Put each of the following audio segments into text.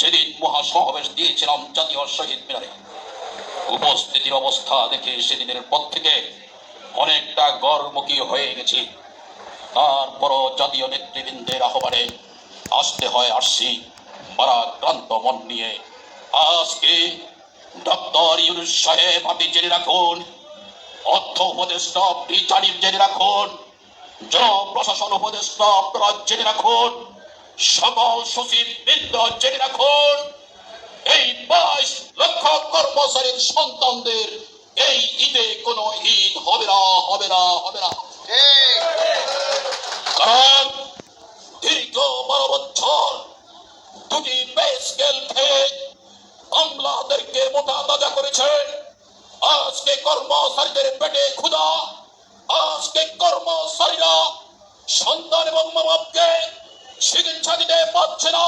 সেদিন মহাসমাবেশ দিয়েছিলাম জাতীয় শহীদ মিনারে। উপস্থিতির অবস্থা দেখে সেদিনের পর থেকে অনেকটা গড়মুখী হয়ে গেছি। তারপরও জাতীয় নেতৃবৃন্দের আহ্বানে আসতে হয় আসছি পারাক্রান্ত মন নিয়ে। আজকে ডক্টর ইউনুস সাহেব, আপনি জেনে রাখুন, অর্থ উপদেষ্টা জানি জেনে রাখুন জন প্রশাসন উপদেষ্টা, আপনারা জেনে রাখুন। সকল সচিব বৃন্দ, জেনে রাখুন, এই বাইশ লক্ষ কর্মচারীর সন্তানদের, এই ঈদে কোনো ঈদ হবে না হবে না হবে না। কারণ দীর্ঘ বারো বছর দুটি পে স্কেল খেয়ে আমলাদেরকে মোটা তাজা করেছেন আজকে কর্মচারীদের পেটে ক্ষুধা, আজকে কর্মচারীরা সন্তান এবং মা বাপকে চিকিৎসা দিতে পারছে না,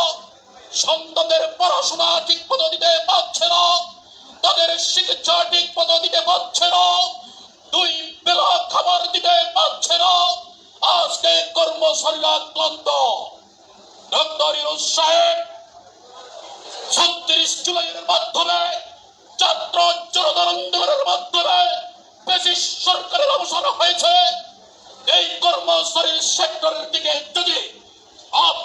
সন্তানদের পড়াশোনা ঠিক মতো দিতে পারছে না, তাদের চিকিৎসা ঠিক মতো দিতে পারছে না, দুই বেলা খাবার দিতে পারছে না। আজকে কর্মচারীরা ক্লান্ত। ডক্টর ইউনুস সাহেব ছত্রিশ জুলাইয়ের মাধ্যমে, ছাত্র জনতার আন্দোলনের মাধ্যমে বেশি সরকারের অবসান হয়েছে। এই কর্মচারীর সেক্টরের দিকে যদি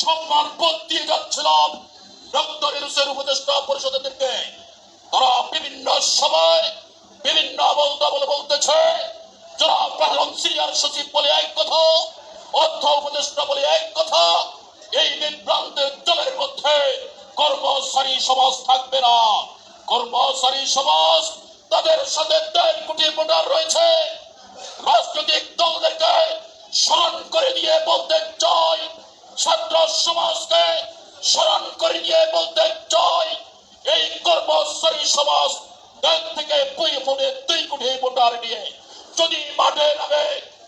সম্মান বোধ দিয়ে যাচ্ছিলাম ডক্টর উপদেষ্টা পরিষদেরকে। তারা বিভিন্ন সময় বিভিন্ন বলতে বলে বলতেছে যারা প্রহ্লাদ সিরিয়ার সচিব বলে এক কথা, অর্থ উপদেষ্টা বলে এক কথা, এই বিভ্রান্তের জলের মধ্যে কর্মচারী সমাজ থাকবে না। কর্মচারী সমাজ তাদের সাথে দেড় কোটি ভোটার রয়েছে। রাজনৈতিক দলদেরকে স্মরণ করে দিয়ে বলতে চাই ছাত্র সমাজকে স্মরণ করে দিয়ে বলতে চাই, এই কর্মচারী সমাজ দেড় থেকে দুই ফুটে দুই কোটি ভোটার নিয়ে যদি মাঠে নামে,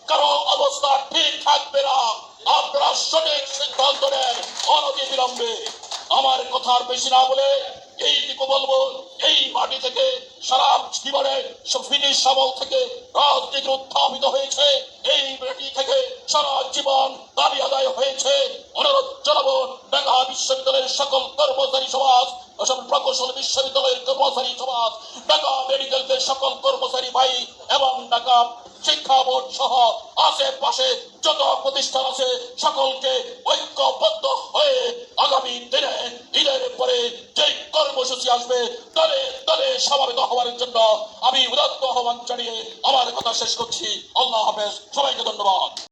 কারও অবস্থা ঠিক থাকবে না আপনারা সঠিক সিদ্ধান্ত নেন অনতি বিলম্বে আমার কথার বেশি না বলে এইটুকু বলব, এই মাটি থেকে সারা জীবনে ফিনিশ সাবল থেকে রাজনীতি উত্থাপিত হয়েছে, এই মাটি থেকে সারা জীবন দাবি আদায় হয়েছে। অনুরোধ জানাব ঢাকা বিশ্ববিদ্যালয়ের সকল কর্মচারী সমাজ প্রকৌশল বিশ্ববিদ্যালয়ের কর্মচারী সমাজ, ঢাকা মেডিকেলের সকল কর্মচারী ভাই এবং ঢাকা শিক্ষা বোর্ড সহ আশেপাশে যত প্রতিষ্ঠান আছে, সকলকে ঐক্যবদ্ধ হয়ে আগামী দিনে ঈদের পরে যে কর্মসূচি আসবে, দলে দলে সমাবেত হওয়ার জন্য আমি উদাত্ত আহ্বান জানিয়ে আমার কথা শেষ করছি। আল্লাহ হাফেজ। সবাইকে ধন্যবাদ।